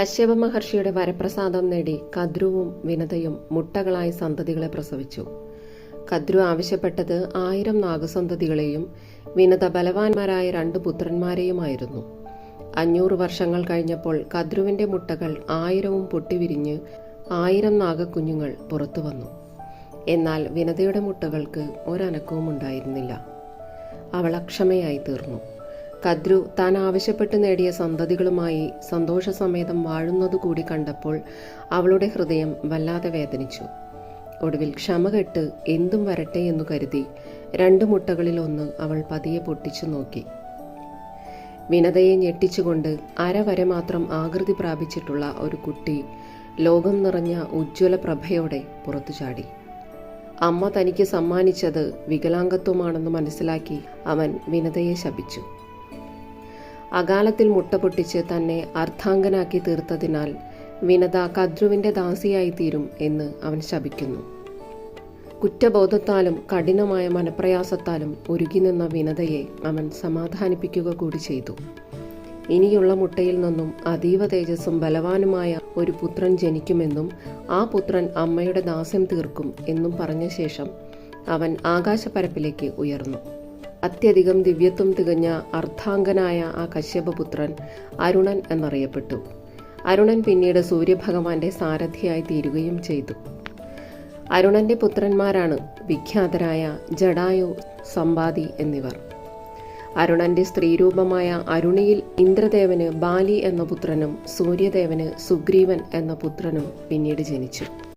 കശ്യപ മഹർഷിയുടെ വരപ്രസാദം നേടി കദ്രുവും വിനതയും മുട്ടകളായി സന്തതികളെ പ്രസവിച്ചു. കദ്രു ആവശ്യപ്പെട്ടത് ആയിരം നാഗസന്തതികളെയും വിനത ബലവാന്മാരായ രണ്ട് പുത്രന്മാരെയുമായിരുന്നു. അഞ്ഞൂറ് വർഷങ്ങൾ കഴിഞ്ഞപ്പോൾ കദ്രുവിന്റെ മുട്ടകൾ ആയിരവും പൊട്ടിവിരിഞ്ഞ് ആയിരം നാഗക്കുഞ്ഞുങ്ങൾ പുറത്തു വന്നു. എന്നാൽ വിനതയുടെ മുട്ടകൾക്ക് ഒരനക്കവും ഉണ്ടായിരുന്നില്ല അവൾ അക്ഷമയായി തീർന്നു. കദ്രു താൻ ആവശ്യപ്പെട്ട് നേടിയ സന്തതികളുമായി സന്തോഷസമേതം വാഴുന്നതുകൂടി കണ്ടപ്പോൾ അവളുടെ ഹൃദയം വല്ലാതെ വേദനിച്ചു. ഒടുവിൽ ക്ഷമ കെട്ട് എന്തും വരട്ടെ എന്നു കരുതി രണ്ട് മുട്ടകളിൽ ഒന്ന് അവൾ പതിയെ പൊട്ടിച്ചു നോക്കി. വിനതയെ ഞെട്ടിച്ചുകൊണ്ട് അരവരെ മാത്രം ആകൃതി പ്രാപിച്ചിട്ടുള്ള ഒരു കുട്ടി ലോകം നിറഞ്ഞ ഉജ്ജ്വല പ്രഭയോടെ പുറത്തു ചാടി. അമ്മ തനിക്ക് സമ്മാനിച്ചത് വികലാംഗത്വമാണെന്ന് മനസ്സിലാക്കി അവൻ വിനതയെ ശപിച്ചു. അകാലത്തിൽ മുട്ടപൊട്ടിച്ച് തന്നെ അർദ്ധാംഗനാക്കി തീർത്തതിനാൽ വിനത കദ്രുവിന്റെ ദാസിയായിത്തീരും എന്ന് അവൻ ശപിക്കുന്നു. കുറ്റബോധത്താലും കഠിനമായ മനപ്രയാസത്താലും ഒരുകി നിന്ന വിനതയെ അവൻ സമാധാനിപ്പിക്കുക കൂടി ചെയ്തു. ഇനിയുള്ള മുട്ടയിൽ നിന്നും അതീവ തേജസ്സും ബലവാനുമായ ഒരു പുത്രൻ ജനിക്കുമെന്നും ആ പുത്രൻ അമ്മയുടെ ദാസ്യം തീർക്കും എന്നും പറഞ്ഞ ശേഷം അവൻ ആകാശപ്പരപ്പിലേക്ക് ഉയർന്നു. അത്യധികം ദിവ്യത്വം തികഞ്ഞ അർദ്ധാംഗനായ ആ കശ്യപപുത്രൻ അരുണൻ എന്നറിയപ്പെട്ടു. അരുണൻ പിന്നീട് സൂര്യഭഗവാന്റെ സാരഥിയായി തീരുകയും ചെയ്തു. അരുണന്റെ പുത്രന്മാരാണ് വിഖ്യാതരായ ജഡായു സമ്പാദി എന്നിവർ. അരുണന്റെ സ്ത്രീരൂപമായ അരുണിയിൽ ഇന്ദ്രദേവന് ബാലി എന്ന പുത്രനും സൂര്യദേവന് സുഗ്രീവൻ എന്ന പുത്രനും പിന്നീട് ജനിച്ചു.